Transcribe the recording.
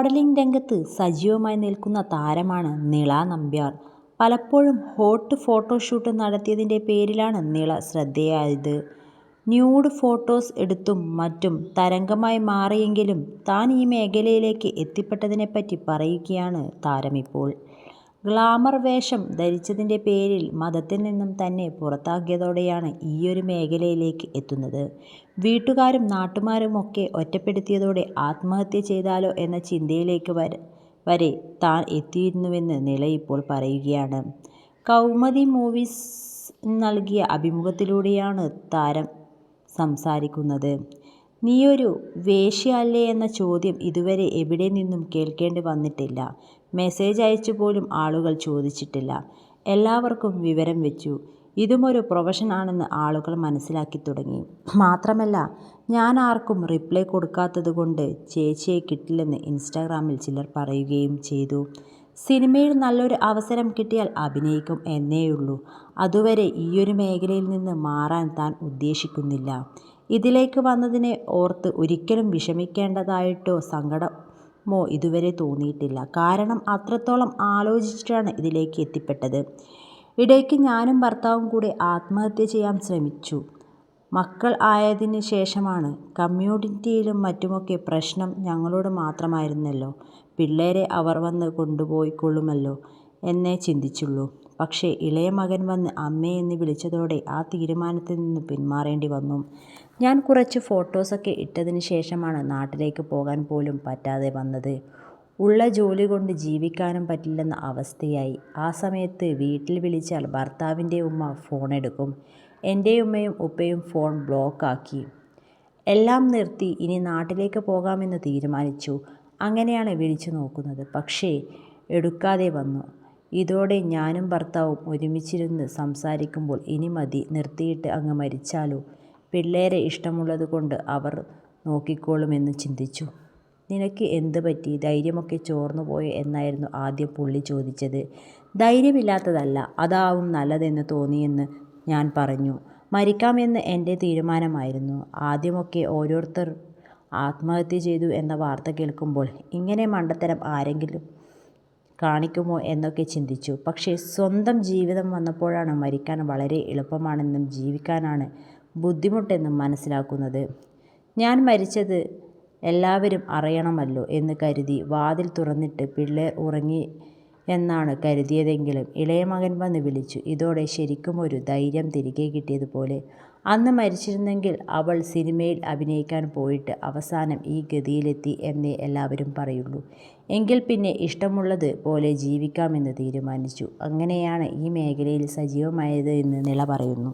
Modelling രംഗത്ത് സജീവമായി നിൽക്കുന്ന താരമാണ് നിള നമ്പ്യാർ. പലപ്പോഴും ഹോട്ട് ഫോട്ടോഷൂട്ട് നടത്തിയതിന്റെ പേരിലാണ് നിള ശ്രദ്ധേയായത് ന്യൂഡ് ഫോട്ടോസ് എടുത്തും മറ്റും തരംഗമായി മാറിയെങ്കിലും താൻ ഈ മേഖലയിലേക്ക് എത്തിപ്പെട്ടതിനെപ്പറ്റി പറയുകയാണ് താരമിപ്പോൾ. ഗ്ലാമർ വേഷം ധരിച്ചതിന്റെ പേരിൽ മതത്തിൽ നിന്നും തന്നെ പുറത്താക്കിയതോടെയാണ് ഈയൊരു മേഖലയിലേക്ക് എത്തുന്നത്. വീട്ടുകാരും നാട്ടുകാരുമൊക്കെ ഒറ്റപ്പെടുത്തിയതോടെ ആത്മഹത്യ ചെയ്താലോ എന്ന ചിന്തയിലേക്ക് വരെ താൻ എത്തിയിരുന്നുവെന്ന് നിള ഇപ്പോൾ പറയുകയാണ്. കൗമുദി മൂവീസ് നൽകിയ അഭിമുഖത്തിലൂടെയാണ് താരം സംസാരിക്കുന്നത്. നീയൊരു വേശ്യ അല്ലേ എന്ന ചോദ്യം ഇതുവരെ എവിടെ നിന്നും കേൾക്കേണ്ടി വന്നിട്ടില്ല. മെസ്സേജ് അയച്ചു പോലും ആളുകൾ ചോദിച്ചിട്ടില്ല. എല്ലാവർക്കും വിവരം വെച്ചു. ഇതുമൊരു പ്രൊഫഷൻ ആണെന്ന് ആളുകൾ മനസ്സിലാക്കി തുടങ്ങി. മാത്രമല്ല ഞാൻ ആർക്കും റിപ്ലൈ കൊടുക്കാത്തത് കൊണ്ട് ചേച്ചിയെ കിട്ടില്ലെന്ന് ഇൻസ്റ്റാഗ്രാമിൽ ചിലർ പറയുകയും ചെയ്തു. സിനിമയിൽ നല്ലൊരു അവസരം കിട്ടിയാൽ അഭിനയിക്കും എന്നേയുള്ളൂ. അതുവരെ ഈയൊരു മേഖലയിൽ നിന്ന് മാറാൻ താൻ ഉദ്ദേശിക്കുന്നില്ല. ഇതിലേക്ക് വന്നതിനെ ഓർത്ത് ഒരിക്കലും വിഷമിക്കേണ്ടതായിട്ടോ സങ്കടമോ ഇതുവരെ തോന്നിയിട്ടില്ല. കാരണം അത്രത്തോളം ആലോചിച്ചിട്ടാണ് ഇതിലേക്ക് എത്തിപ്പെട്ടത്. ഇടയ്ക്ക് ഞാനും ഭർത്താവും കൂടെ ആത്മഹത്യ ചെയ്യാൻ ശ്രമിച്ചു. മക്കൾ ആയതിന് ശേഷമാണ്. കമ്മ്യൂണിറ്റിയിലും മറ്റുമൊക്കെ പ്രശ്നം ഞങ്ങളോട് മാത്രമായിരുന്നല്ലോ. പിള്ളേരെ അവർ വന്ന് കൊണ്ടുപോയിക്കൊള്ളുമല്ലോ എന്നേ ചിന്തിച്ചുള്ളൂ. പക്ഷേ ഇളയ മകൻ വന്ന് അമ്മേ എന്ന് വിളിച്ചതോടെ ആ തീരുമാനത്തിൽ നിന്ന് പിന്മാറേണ്ടി വന്നു. ഞാൻ കുറച്ച് ഫോട്ടോസൊക്കെ ഇട്ടതിന് ശേഷമാണ് നാട്ടിലേക്ക് പോകാൻ പോലും പറ്റാതെ വന്നത്. ഉള്ള ജോലി കൊണ്ട് ജീവിക്കാനും പറ്റില്ലെന്ന അവസ്ഥയായി. ആ സമയത്ത് വീട്ടിൽ വിളിച്ചാൽ ഭർത്താവിന്റെ ഉമ്മ ഫോൺ എടുക്കും എന്റെ ഉമ്മയും ഉപ്പയും ഫോൺ ബ്ലോക്കാക്കി എല്ലാം നിർത്തി ഇനി നാട്ടിലേക്ക് പോകാമെന്ന് തീരുമാനിച്ചു. അങ്ങനെയാണ് വിളിച്ചു നോക്കുന്നത്. പക്ഷേ എടുക്കാതെ വന്നു. ഇതോടെ ഞാനും ഭർത്താവും ഒരുമിച്ചിരുന്ന് സംസാരിക്കുമ്പോൾ ഇനി മതി നിർത്തിയിട്ട് അങ്ങ് മരിച്ചാലോ. പിള്ളേരെ ഇഷ്ടമുള്ളതുകൊണ്ട് അവർ നോക്കിക്കോളുമെന്ന് ചിന്തിച്ചു. നിനക്ക് എന്ത് പറ്റി ധൈര്യമൊക്കെ ചോർന്നു പോയോ എന്നായിരുന്നു ആദ്യം പുള്ളി ചോദിച്ചത്. ധൈര്യമില്ലാത്തതല്ല അതാവും നല്ലതെന്ന് തോന്നിയെന്ന് ഞാൻ പറഞ്ഞു. മരിക്കാമെന്ന് എന്റെ തീരുമാനമായിരുന്നു. ആദ്യമൊക്കെ ഓരോരുത്തർ ആത്മഹത്യ ചെയ്തു എന്ന വാർത്ത കേൾക്കുമ്പോൾ ഇങ്ങനെ മണ്ടത്തരം ആരെങ്കിലും കാണിക്കുമോ എന്നൊക്കെ ചിന്തിച്ചു. പക്ഷേ സ്വന്തം ജീവിതം വന്നപ്പോഴാണ് മരിക്കാൻ വളരെ എളുപ്പമാണെന്നും ജീവിക്കാനാണ് ബുദ്ധിമുട്ടെന്നും മനസ്സിലാക്കുന്നത്. ഞാൻ മരിച്ചത് എല്ലാവരും അറിയണമല്ലോ എന്ന് കരുതി വാതിൽ തുറന്നിട്ട് പിള്ളേർ ഉറങ്ങിയെന്നാണ് കരുതിയതെങ്കിലും ഇളയ മകൻ വന്ന് വിളിച്ചു. ഇതോടെ ശരിക്കും ഒരു ധൈര്യം തിരികെ കിട്ടിയതുപോലെ അന്ന് മരിച്ചിരുന്നെങ്കിൽ അവൾ സിനിമയിൽ അഭിനയിക്കാൻ പോയിട്ട് അവസാനം ഈ ഗതിയിലെത്തി എന്നേ എല്ലാവരും പറയുള്ളൂ. എങ്കിൽ പിന്നെ ഇഷ്ടമുള്ളത് പോലെ ജീവിക്കാമെന്ന് തീരുമാനിച്ചു. അങ്ങനെയാണ് ഈ മേഖലയിൽ സജീവമായത് എന്ന് നില പറയുന്നു.